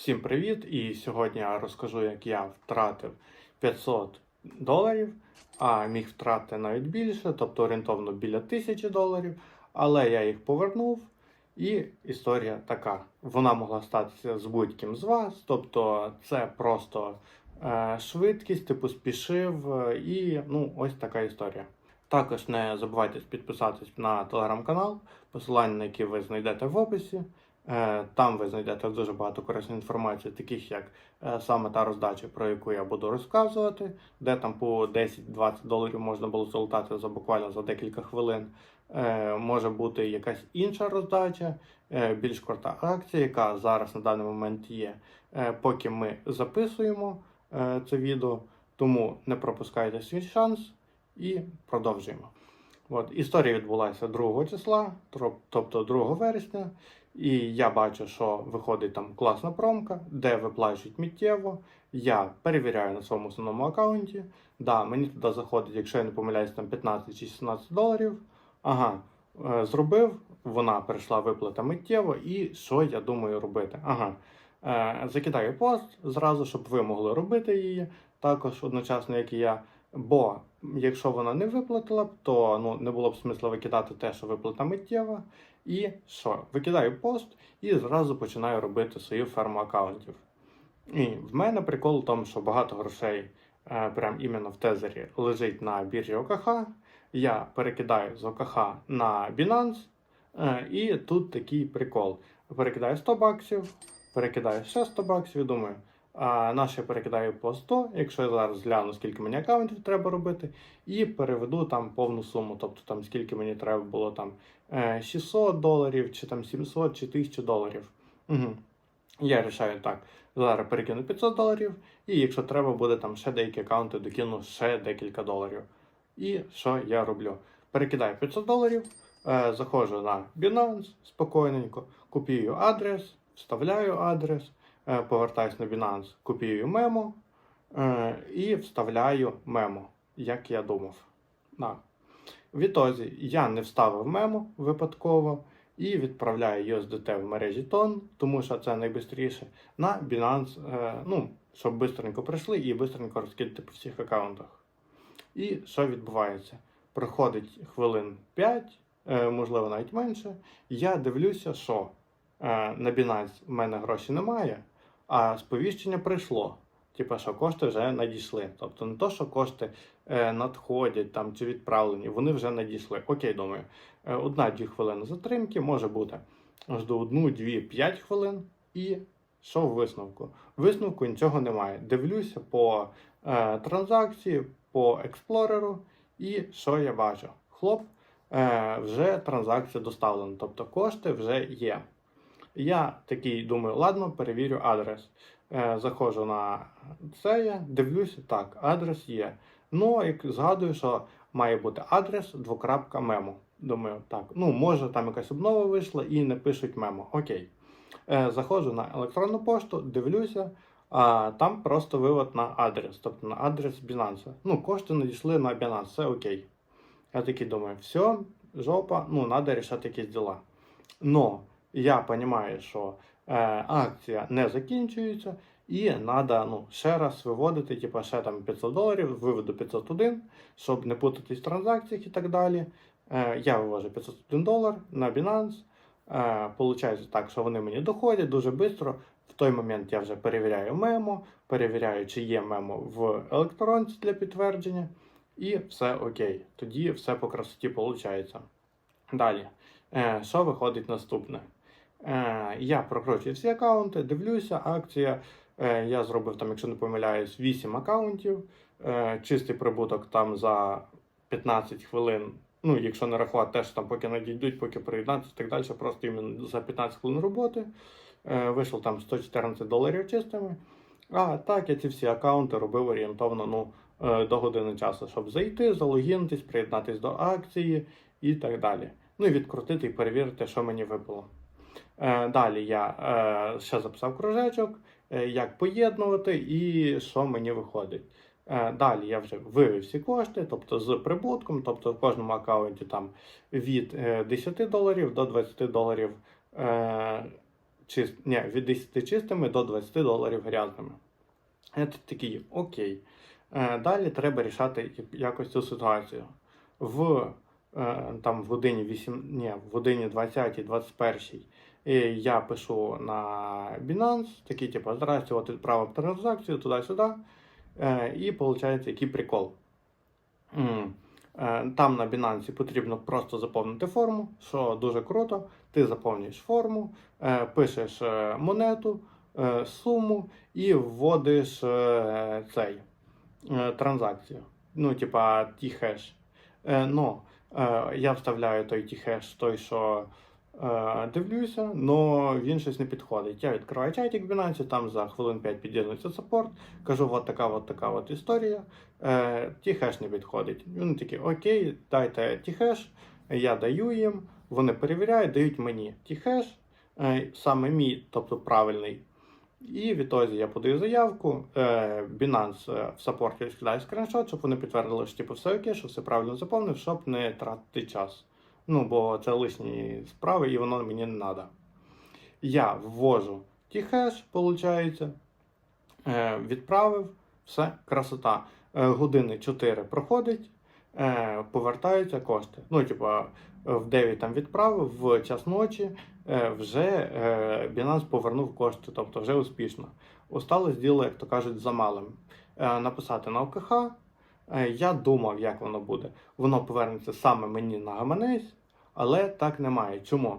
Всім привіт! І сьогодні я розкажу, як я втратив 500 доларів, а міг втратити навіть більше, тобто орієнтовно біля 1000 доларів. Але я їх повернув. І історія така: вона могла статися з будь-ким з вас, тобто це просто е, швидкість, типу спішив, е, і ну, ось така історія. Також не забувайте підписатись на телеграм-канал, посилання на який ви знайдете в описі. Е, Там ви знайдете дуже багато корисної інформації, таких як е, саме та роздача, про яку я буду розказувати, де там по 10-20 доларів можна було залутати за буквально за декілька хвилин. Е, Може бути якась інша роздача, більш крута акція, яка зараз на даний момент є. Поки ми записуємо це відео, тому не пропускайте свій шанс і продовжуємо. От, історія відбулася 2 числа, тобто 2 вересня. І я бачу, що виходить там класна промка, де виплачують миттєво. Я перевіряю на своєму основному аккаунті. Да, мені туди заходить, якщо я не помиляюсь, там 15 чи 16 доларів. Ага, е, зробив, вона перейшла виплата миттєво, і що я думаю робити? Ага, е, закидаю пост зразу, щоб ви могли робити її також одночасно, як і я. Бо якщо вона не виплатила то ну, не було б смисла викидати те, що виплата миттєва. І що? Викидаю пост і зразу починаю робити свою ферму аккаунтів. І в мене прикол в тому, що багато грошей е, прям іменно в тезері лежить на біржі ОКХ. Я перекидаю з ОКХ на Binance. Е, і тут такий прикол. Перекидаю 100 баксів, перекидаю ще 100 баксів і думаю, наше перекидаю по 100, якщо я зараз гляну, скільки мені аккаунтів треба робити, і переведу там повну суму, тобто там скільки мені треба було там е, 600 доларів, чи там 700, чи 1000 доларів. Угу. Я рішаю так. Зараз перекину 500 доларів, і якщо треба буде там ще деякі аккаунти, докину ще декілька доларів. І що я роблю? Перекидаю 500 доларів, е, заходжу на Binance спокійненько, копію адрес, вставляю адрес, е, повертаюсь на Binance, копію мемо е, і вставляю мемо, як я думав. На. Відтоді я не вставив мемо випадково і відправляю USDT в мережі тон, тому що це найбистріше, на Binance, е, ну, щоб бистренько прийшли і бистренько розкидати по всіх аккаунтах. І що відбувається? Проходить хвилин 5, е, можливо, навіть менше. Я дивлюся, що е, на Binance в мене гроші немає, а сповіщення прийшло. Типа, що кошти вже надійшли. Тобто не то, що кошти е, надходять там чи відправлені, вони вже надійшли. Окей, думаю, е, одна-дві хвилини затримки може бути. Жду одну, дві, п'ять хвилин і що в висновку? Висновку нічого немає. Дивлюся по е, транзакції, по експлореру, і що я бачу? Хлоп, е, вже транзакція доставлена, тобто кошти вже є. Я такий думаю, ладно, перевірю адрес. Е, заходжу на це, дивлюся, так, адрес є. Ну, як згадую, що має бути адрес двокрапка мемо. Думаю, так, ну може там якась обнова вийшла і не пишуть мемо. Окей. Е, заходжу на електронну пошту, дивлюся, а там просто вивод на адрес, тобто на адрес Binance. Ну, кошти надійшли на Binance, все окей. Я такий думаю, все, жопа, ну, треба рішати якісь діла. Но я розумію, що е, акція не закінчується, і треба ну, ще раз виводити, типу, ще там 500 доларів, виведу 501, щоб не путатись в транзакціях і так далі. Е, я вивожу 501 долар на Binance. Е, Получається так, що вони мені доходять дуже швидко. В той момент я вже перевіряю мемо, перевіряю, чи є мемо в електронці для підтвердження, і все окей. Тоді все по красоті виходить. Далі, е, що виходить наступне? Е, я прокручую всі аккаунти, дивлюся, акція. Е, я зробив там, якщо не помиляюсь, 8 аккаунтів. Е, чистий прибуток там за 15 хвилин. Ну, якщо не рахувати те, що там поки надійдуть, поки приєднатися і так далі, просто іменно за 15 хвилин роботи. Вийшло там 114 доларів чистими. А так, я ці всі аккаунти робив орієнтовно ну, до години часу, щоб зайти, залогінитись, приєднатись до акції і так далі. Ну і відкрутити і перевірити, що мені випало. Е, Далі я е, ще записав кружечок, е, як поєднувати і що мені виходить. Далі я вже вивів всі кошти, тобто з прибутком, тобто в кожному аккаунті там від е, 10 доларів до 20 доларів чист... ні, від 10 чистими до 20 доларів грязними. Я такий, окей. Далі треба рішати якось цю ситуацію. В, там, в годині 8, ні, в годині 20 21 і я пишу на Binance, такий, типу, здрасте, от відправив транзакцію туди-сюди. Е, І виходить, який прикол. Е, Там на Binance потрібно просто заповнити форму, що дуже круто. Ти заповнюєш форму, е, пишеш монету, суму і вводиш цей транзакцію. Ну, типа ті-хеш. Е, Ну, я вставляю той ті-хеш, той, що дивлюся, але він щось не підходить. Я відкриваю чатик в Binance, там за хвилин 5 під'єднується саппорт, кажу, от така, от така от історія. Е, ті-хеш не підходить. Вони такі, окей, дайте ті-хеш, я даю їм, вони перевіряють, дають мені ті-хеш, е, саме мій, тобто правильний. І відтоді я подаю заявку, е, Binance е, в саппорті скидає скріншот, щоб вони підтвердили, що типу, все окей, що все правильно заповнив, щоб не тратити час. Ну, бо це лишні справи і воно мені не треба. Я ввожу ті-хеш, виходить, е, відправив, все, красота. Е, години 4 проходить, е, повертаються кошти. Ну, типа, в 9 там відправив, в час ночі вже Binance повернув кошти, тобто вже успішно. Осталось діло, як то кажуть, за малим. Написати на ОКХ. Я думав, як воно буде. Воно повернеться саме мені на гаманець, але так немає. Чому?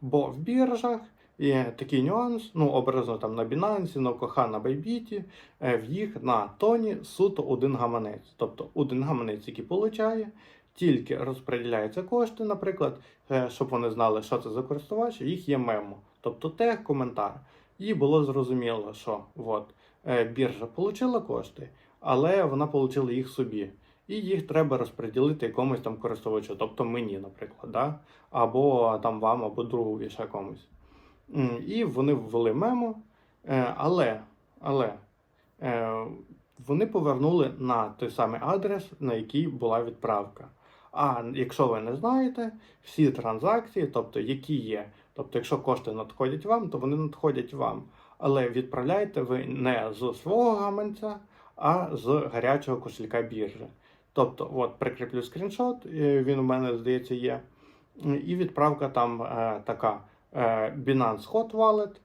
Бо в біржах є такий нюанс, ну, образно там на Binance, на ОКХ, на Bybit, е, в їх на тоні суто один гаманець. Тобто один гаманець, який получає, тільки розподіляються кошти, наприклад, е, щоб вони знали, що це за користувач, їх є мемо, тобто тег, коментар. І було зрозуміло, що от, е, біржа отримала кошти, але вона отримала їх собі. І їх треба розподілити якомусь там користувачу, тобто мені, наприклад, да? або там вам, або другу ще комусь. І вони ввели мемо, е, але, але е, вони повернули на той самий адрес, на який була відправка. А якщо ви не знаєте, всі транзакції, тобто які є, тобто, якщо кошти надходять вам, то вони надходять вам. Але відправляєте ви не з свого гаманця, а з гарячого кошелька біржі. Тобто, от прикріплю скріншот, він у мене здається є. І відправка там е, така: е, Binance Hot Wallet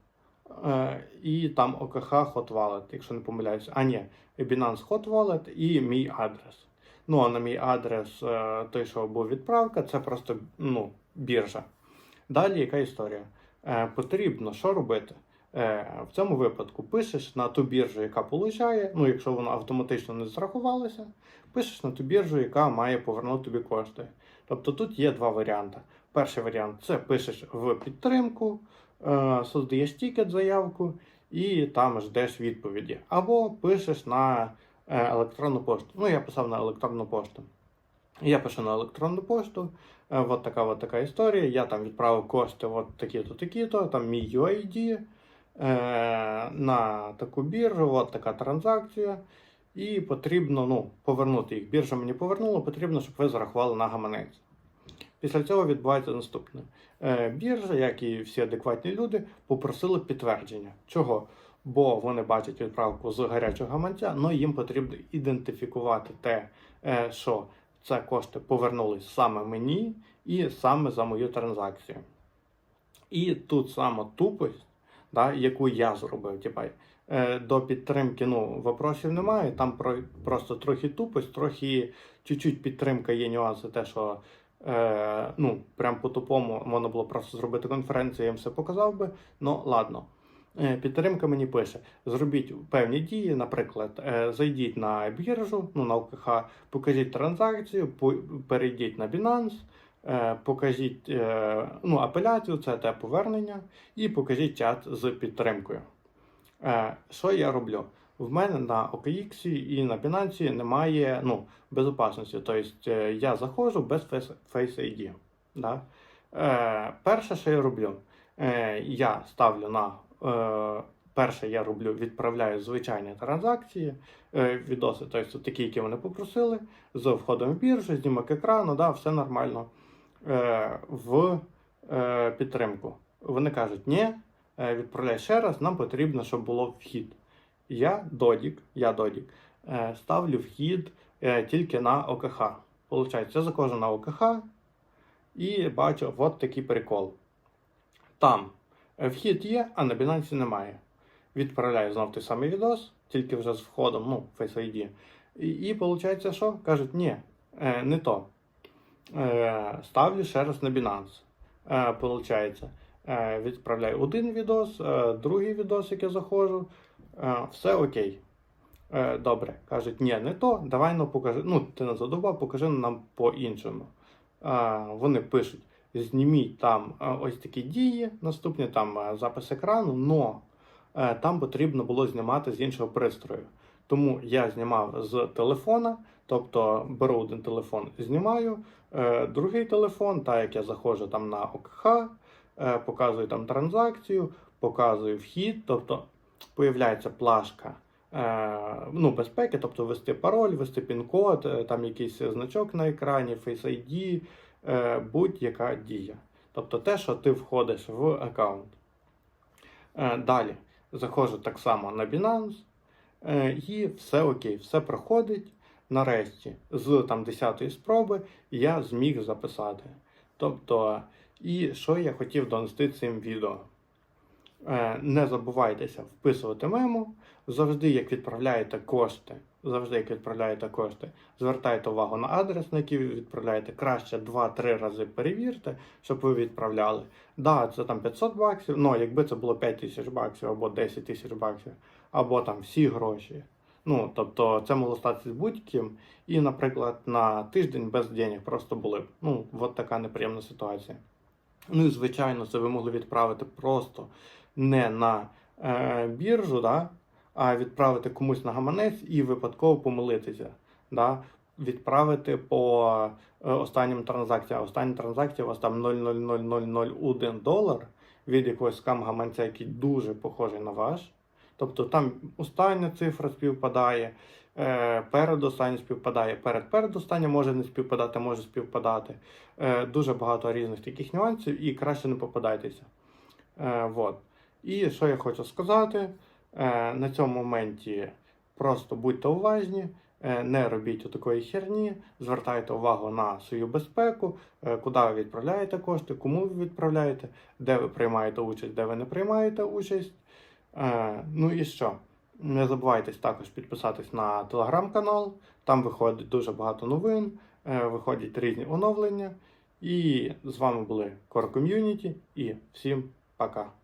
е, і там OKH Hot Wallet, якщо не помиляюся. А ні, Binance Hot Wallet і мій адрес. Ну, а на мій адрес, е, той, що був відправка, це просто ну, біржа. Далі яка історія? Е, потрібно що робити? Е, в цьому випадку пишеш на ту біржу, яка получає, ну якщо вона автоматично не зрахувалася, пишеш на ту біржу, яка має повернути тобі кошти. Тобто тут є два варіанти. Перший варіант це пишеш в підтримку, е, создаєш тікет, заявку і там ждеш відповіді. Або пишеш на е, електронну пошту. Ну, я писав на електронну пошту. Я пишу на електронну пошту. От така от така історія. Я там відправив кошти, от такі-то, такі-то, там мій UID на таку біржу, от така транзакція. І потрібно ну, повернути їх. Біржа мені повернула, потрібно, щоб ви зарахували на гаманець. Після цього відбувається наступне. Е, біржа, як і всі адекватні люди, попросили підтвердження. Чого? Бо вони бачать відправку з гарячого гаманця, але їм потрібно ідентифікувати те, е, що це кошти повернулись саме мені і саме за мою транзакцію. І тут саме тупость, да, яку я зробив. Типа, е, до підтримки ну, вопросів немає. Там про, просто трохи тупость, трохи чуть-чуть підтримка є нюанси, те, що е, ну, прям по-тупому можна було просто зробити конференцію, я їм все показав би. Ну, ладно. Е, Підтримка мені пише: зробіть певні дії, наприклад, е, зайдіть на біржу, ну на ОКХ, покажіть транзакцію, перейдіть на Binance, покажіть е, ну, апеляцію, це те повернення, і покажіть чат з підтримкою. Е, Що я роблю? В мене на OKX і на Binance немає ну, безпечності. Тобто е, я заходжу без Face ID. Да? Е, перше, що я роблю, е, я ставлю на е, перше, я роблю, відправляю звичайні транзакції, е, відоси, тобто такі, які вони попросили, з входом в біржу, знімок екрану, да, все нормально. Е, в е, підтримку. Вони кажуть, ні, е, відправляй ще раз, нам потрібно, щоб було вхід. Я Додік, я Додік, ставлю вхід тільки на ОКХ. Получається, я заходжу на ОКХ і бачу от такий прикол. Там вхід є, а на Binance немає. Відправляю знов той самий відос, тільки вже з входом, ну, Face ID. І, і виходить, що? Кажуть, ні, не то. Е, ставлю ще раз на Binance. Е, получається, е, відправляю один відос, другий відос, як я заходжу. Все окей. Добре. Кажуть, ні, не то, давай ну покажи. Ну, ти не задовбав, покажи нам по-іншому. Вони пишуть: зніміть там ось такі дії, наступні там запис екрану, но там потрібно було знімати з іншого пристрою. Тому я знімав з телефона, тобто беру один телефон, знімаю, е, другий телефон, так як я заходжу там на ОКХ, е, показую там транзакцію, показую вхід, тобто появляється плашка е, ну, безпеки, тобто ввести пароль, ввести пін-код, е, там якийсь значок на екрані, Face ID, е, будь-яка дія. Тобто те, що ти входиш в аккаунт. Е, далі заходжу так само на Binance, і все окей, все проходить. Нарешті, з там 10-ї спроби я зміг записати. Тобто, і що я хотів донести цим відео? Е, не забувайтеся вписувати мему. Завжди, як відправляєте кошти, завжди, як відправляєте кошти, звертайте увагу на адрес, на який ви відправляєте. Краще 2-3 рази перевірте, щоб ви відправляли. Да, це там 500 баксів, ну якби це було 5 тисяч баксів або 10 тисяч баксів, або там всі гроші. Ну, тобто це могло статися з будь-ким. І, наприклад, на тиждень без денег просто були б. Ну, от така неприємна ситуація. Ну і звичайно, це ви могли відправити просто не на е, біржу, да, а відправити комусь на гаманець і випадково помилитися. Да, відправити по е, останнім транзакціям. Останні транзакції у вас там 0,00001 долар від якогось скам-гаманця, який дуже похожий на ваш. Тобто там остання цифра співпадає, е, передостання співпадає, перед передостання може не співпадати, може співпадати. Е, дуже багато різних таких нюансів і краще не попадайтеся. Вот. І що я хочу сказати, е, на цьому моменті просто будьте уважні, е, не робіть такої херні, звертайте увагу на свою безпеку, е, куди ви відправляєте кошти, кому ви відправляєте, де ви приймаєте участь, де ви не приймаєте участь. Ну і що? Не забувайте також підписатись на телеграм-канал, там виходить дуже багато новин, виходять різні оновлення. І з вами були Core Community і всім пока.